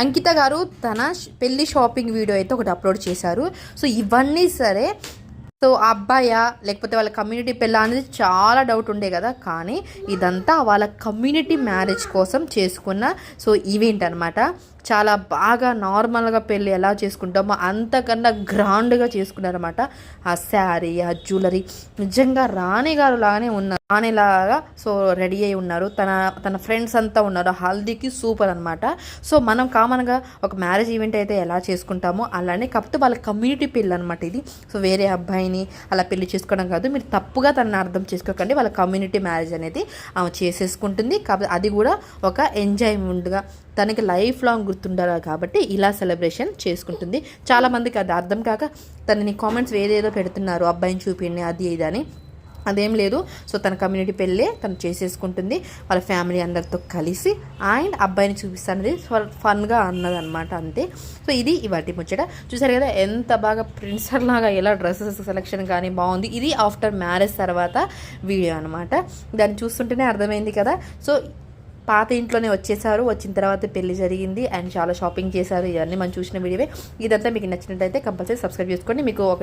అంకిత గారు తన పెళ్ళి షాపింగ్ వీడియో అయితే ఒకటి అప్లోడ్ చేశారు. సో ఇవన్నీ సరే. సో అబ్బాయా లేకపోతే వాళ్ళ కమ్యూనిటీ పెళ్ళ అనేది చాలా డౌట్ ఉండే కదా. కానీ ఇదంతా వాళ్ళ కమ్యూనిటీ మ్యారేజ్ కోసం చేసుకున్న సో ఈవెంట్ అనమాట చాలా బాగా నార్మల్గా పెళ్ళి ఎలా చేసుకుంటామో అంతకన్నా గ్రాండ్గా చేసుకున్నారన్నమాట. ఆ శారీ ఆ జ్యువెలరీ నిజంగా రాణి గారు లాగానే ఉన్నారు. రాణిలాగా సో రెడీ అయి ఉన్నారు. తన తన ఫ్రెండ్స్ అంతా ఉన్నారు. హల్దీకి సూపర్ అనమాట సో మనం కామన్గా ఒక మ్యారేజ్ ఈవెంట్ అయితే ఎలా చేసుకుంటామో అలానే కాకపోతే వాళ్ళ కమ్యూనిటీ పెళ్ళి అనమాట ఇది. సో వేరే అబ్బాయిని అలా పెళ్ళి చేసుకోవడం కాదు. మీరు తప్పుగా తనని అర్థం చేసుకోకండి. వాళ్ళ కమ్యూనిటీ మ్యారేజ్ అనేది ఆమె చేసేసుకుంటుంది. కాబట్టి అది కూడా ఒక ఎంజాయ్మెంట్గా తనకి లైఫ్ లాంగ్ గుర్తుండాలి కాబట్టి ఇలా సెలబ్రేషన్ చేసుకుంటుంది. చాలామందికి అది అర్థం కాక తనని కామెంట్స్ వేరేదో పెడుతున్నారు అబ్బాయిని చూపిండి అది ఇది అని. అదేం లేదు. సో తన కమ్యూనిటీ పెళ్ళే తను చేసేసుకుంటుంది. వాళ్ళ ఫ్యామిలీ అందరితో కలిసి అండ్ అబ్బాయిని చూపిస్తానది ఫన్గా అన్నదనమాట అంతే. సో ఇది ఇవాటి ముచ్చట. చూసారు కదా ఎంత బాగా ప్రిన్సర్ లాగా ఎలా డ్రెస్సెస్ సెలెక్షన్ కానీ బాగుంది. ఇది ఆఫ్టర్ మ్యారేజ్ తర్వాత వీడియో అనమాట దాన్ని చూస్తుంటేనే అర్థమైంది కదా. సో పాత ఇంట్లోనే వచ్చేసారు. వచ్చిన తర్వాత పెళ్ళి జరిగింది. అండ్ చాలా షాపింగ్ చేశారు. ఇవన్నీ మనం చూసిన వీడియోవే. ఇదంతా మీకు నచ్చినట్టయితే కంపల్సరీ సబ్స్క్రైబ్ చేసుకోండి. మీకు ఒక